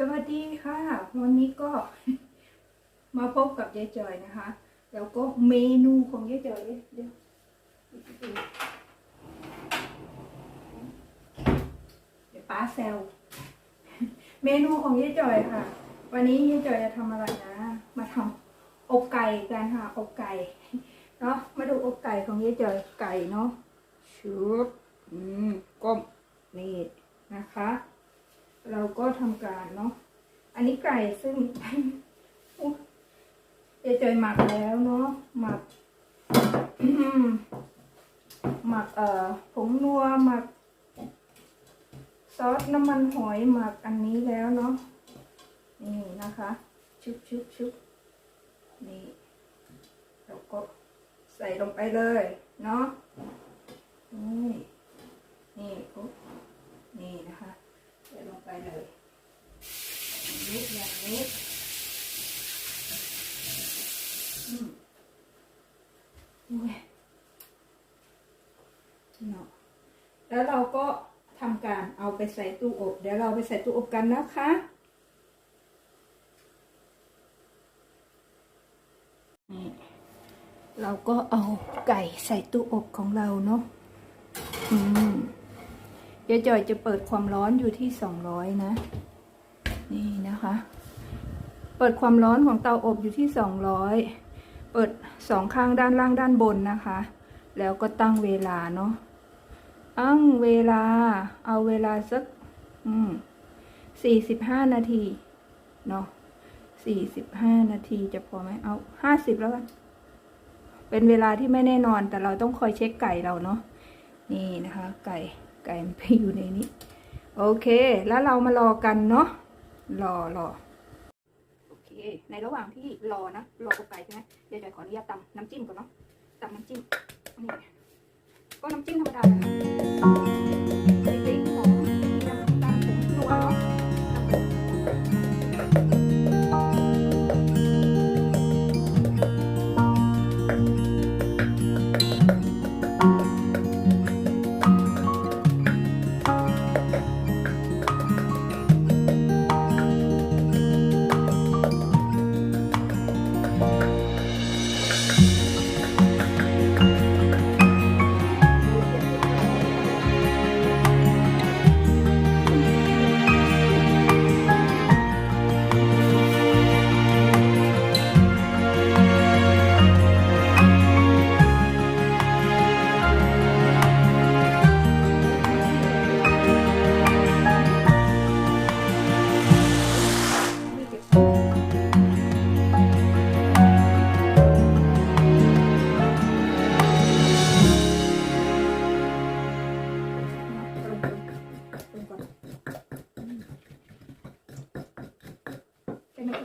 สวัสดีค่ะ วันนี้ก็มาพบกับยายจอยนะคะ แล้วก็เมนูของยายจอยเดี๋ยวเดี๋ยวป้าแซวเมนูของยายจอยค่ะ วันนี้ยายจอยจะทำอะไรนะ มาทำอกไก่กันค่ะอกไก่เนาะมาดูอกไก่ของยายจอยไก่เนาะชุบอืมก้มนี่นะคะ เราก็ทำการเนาะ อันนี้ไก่ซึ่งเจเจยหมักแล้วเนาะ หมัก หมักเอ่อผงนัว หมัก ซอสน้ำมันหอย หมักอันนี้แล้วเนาะ นี่นะคะ ชุบชุบชุบนี่ เราก็ใส่ลงไปเลยเนาะ นี่ นี่ปุ๊บนี่นะคะ ไปเลยนี้อย่างนี้อืมโอ้ยเนาะแล้วเราก็ทำการเอาไปใส่ตู้อบ เดี๋ยวเราไปใส่ตู้อบกันนะคะนี่เราก็เอาไก่ใส่ตู้อบของเราเนาะอืม ยายจอยจะเปิดความร้อนอยู่ที่สองร้อยนะ นี่นะคะ เปิดความร้อนของเตาอบอยู่ที่สองร้อยเปิดสองข้างด้านล่างด้านบนนะคะ แล้วก็ตั้งเวลาเนาะตั้งเวลา เอาเวลาสักอืมสี่สิบห้านาทีเนาะสี่สิบห้านาทีจะพอไหมเอาห้าสิบแล้วกันเป็นเวลาที่ไม่แน่นอนแต่เราต้องคอยเช็คไก่เราเนาะนี่นะคะ ไก่ ไก่มันไปอยู่ในนี้ โอเค แล้วเรามารอกันเนาะรอรอโอเค ในระหว่างที่รอนะรอกไก่ใช่ไหมเดี๋ยวจะขออนุญาตตำน้ำจิ้มก่อนเนาะตำน้ำจิ้มนี่ก็น้ำจิ้มธรรมดาเลยนะ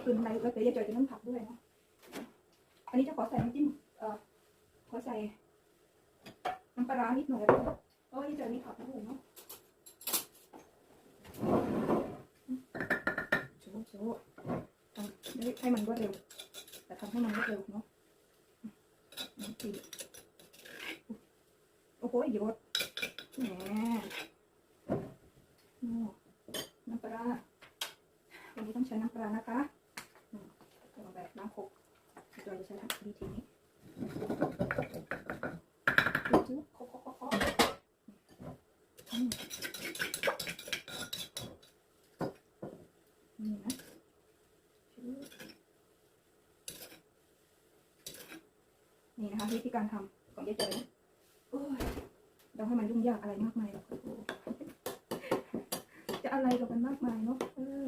คือในแล้วเดี๋ยวจะเจอจะน้ำผักด้วยนะอันนี้จะขอใส่น้ำจิ้มเอ่อขอใส่น้ำปลาร้านิดหน่อยแล้วกันเพราะว่าที่เจอมีผักด้วยเนาะโชว์โชว์ทำให้มันรวดเร็ว แต่ทำให้มันรวดเร็วเนาะน้ำจิ้มโอ้โหยดแหมน้ำปลาวันนี้ต้องใช้น้ำปลานะคะ มเอาแบบน้ำคกเราจะใช้ทำวิธีนี้จุ๊บๆเคาะๆๆอืมนี่นะนี่นะคะวิธีการทำของยายเจยนะโอ้ยเราให้มันยุ่งยากอะไรมากมายหรอกจะอะไรกับมันมากมายเนาะเออ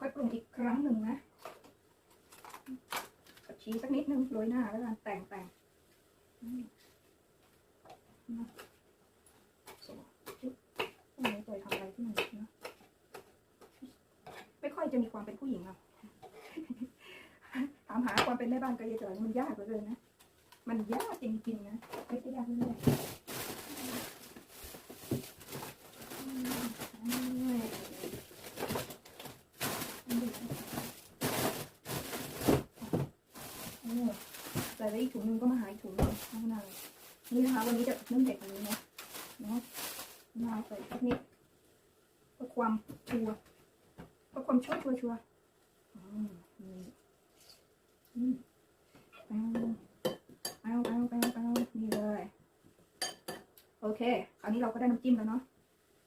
ค่อยปรุงอีกครั้งหนึ่งนะผักชีสักนิดนึงโรยหน้าแล้วกันแต่งแต่งอืมนะสวยจุ๊บโอ้ยตัวทำอะไรที่ไหนนะไม่ค่อยจะมีความเป็นผู้หญิงอะถามหาความเป็นแม่บ้านก็เยอะๆมันยากเหลือเกินนะ มันยากจริงๆนะ ไม่ใช่ยากเลยๆอืมอืมอืม โอ้ใส่ไปอีกถุงนึงก็มาหาอีกถุงนึงมะนาว นี่นะคะวันนี้จะนึ่งเด็กวันนี้นะเนาะมาใส่สักนิดเพื่อความชัวเพื่อความชัวชัวชัวอืมนี่อืมเอาเอาเอาเอาเอานี่เลย โอเค คราวนี้เราก็ได้น้ำจิ้มแล้วเนาะ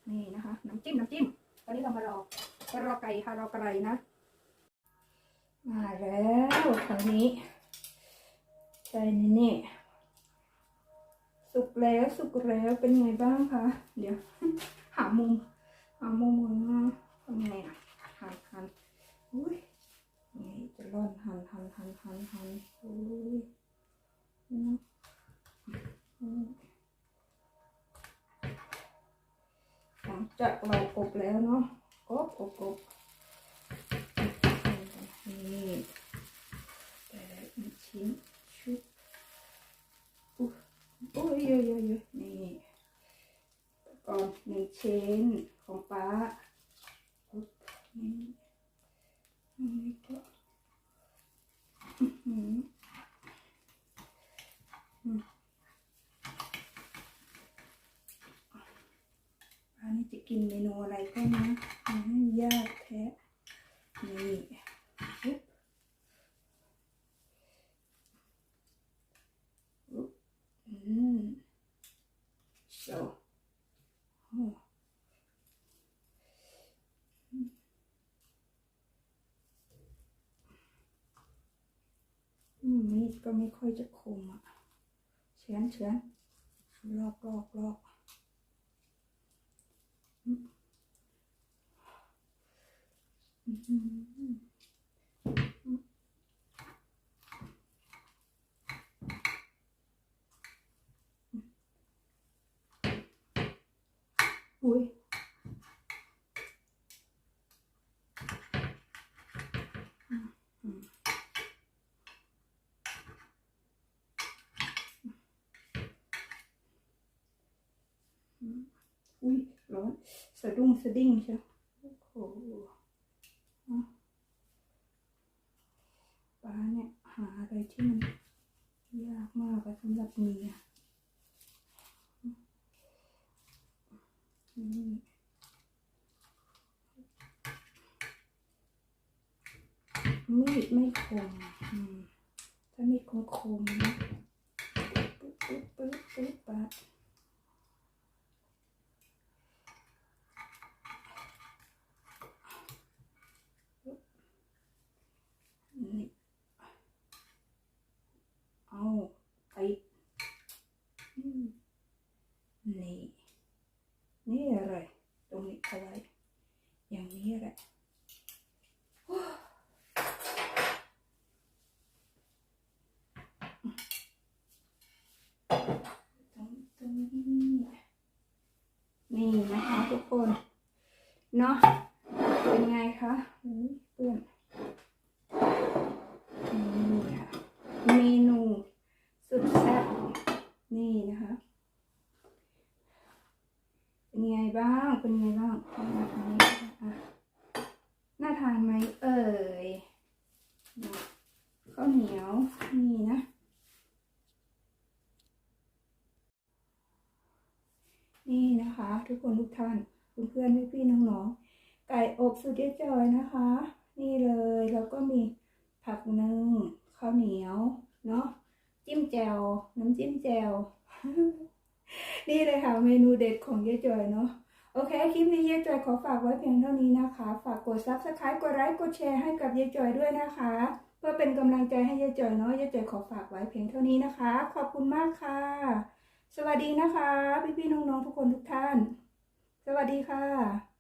นี่นะคะ น้ำจิ้มน้ำจิ้มตอนนี้เรามารอมารอไก่ค่ะรอไก่นะมาแล้วคราวนี้ใส่นี่นี่ สุกแล้วสุกแล้วเป็นไงบ้างคะ เดี๋ยว หามุม หามุมก่อนนะทำไงอะหันหันอุ้ยนี่จะร่อนหันหันหันหันหันอุ้ยนะหลังจากเรากบแล้วเนาะกบกบกบนี่แต่ละอีกชิ้นชุบอุ้ยโอ้ยเยอะเยอะเยอะนี่ก่อนหนึ่งชิ้นของป้าปุ๊บนี่อันนี้ก็อือมป้านี่จะกินเมนูอะไรก็นะมันไม่ยากแท้นี่ปุ๊บปุ๊บอืม so โอ้อืมมีดก็ไม่ค่อยจะคมอะเฉือนเฉือนลอกลอกลอกอืมอืมอืมอืม อุ้ยอุ้ยร้อนสะดุ้งสะดิ้งเชียวโอ้โหป้าเนี่ย หาอะไรที่มันยากมากสำหรับเมีย นี่มีดไม่คมถ้ามีดคมคมๆนะปึ๊บปึ๊บปึ๊บปึ๊บปะ นี่เอาไปอืมนี่ นี่อะไร ตรงนี้เอาไว้ อย่างนี้แหละตรงตรงนี้นี่นะคะทุกคน เนาะ เป็นไงคะอุ๊ยเปื้อน นี่ค่ะเมนูสุดแซ่บนี่นะคะ เป็นไงบ้าง เป็นไงบ้างเอามาทานี้อะน่าทานไหมเอ่ยข้าวเหนียวนี่นะ นี่นะคะ ทุกคนทุกท่านเพื่อนๆพี่ๆน้องๆไก่อบสุดยอดจอยนะคะ นี่เลยแล้วก็มีผักนึ่งข้าวเหนียวเนาะจิ้มแจวน้ำจิ้มแจว นี่เลยค่ะเมนูเด็ดของยายจอยเนาะโอเค คลิปนี้ยายจอยขอฝากไว้เพียงเท่านี้นะคะ ฝากกด subscribe กดไลค์ กดแชร์ให้กับยายจอยด้วยนะคะ เพื่อเป็นกำลังใจให้ยายจอยเนาะยายจอยขอฝากไว้เพียงเท่านี้นะคะ ขอบคุณมากค่ะ สวัสดีนะคะ พี่ๆน้องๆทุกคนทุกท่าน สวัสดีค่ะ